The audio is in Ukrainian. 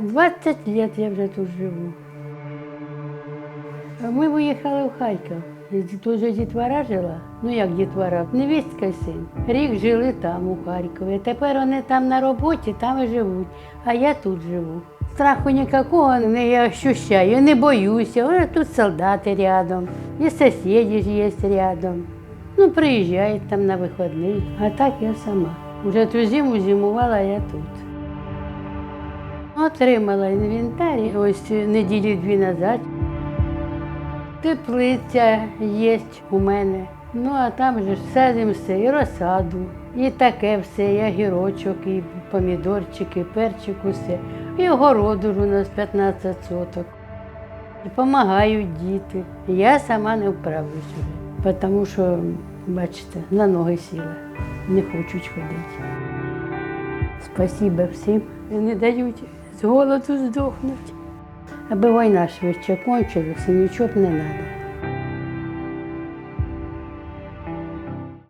20 лет я вже тут живу. Ми виїхали в Харків. Тут же дітвора жила. Ну як дітвора? Невістка син. Рік жили там, у Харкові. Тепер вони там на роботі, там і живуть. А я тут живу. Страху ніякого не ощущаю, не боюся. Ось тут солдати рядом, і сусіди ж є рядом. Ну, приїжджають там на вихідні. А так я сама. Уже ту зиму зимувала я тут. Отримала інвентар ось неділі дві назад. Теплиця є у мене. Ну а там же ж садимо все, і розсаду, і таке все, і огірочок, і помідорчик, і перчик, усе. І городу ж у нас 15 соток. І Помагають діти. Я сама не вправлюсь вже, тому що, бачите, на ноги сіла, не хочуть ходити. Спасибо всім. Не дають з голоду здохнуть, Аби війна швидше кончилася, нічого б не треба.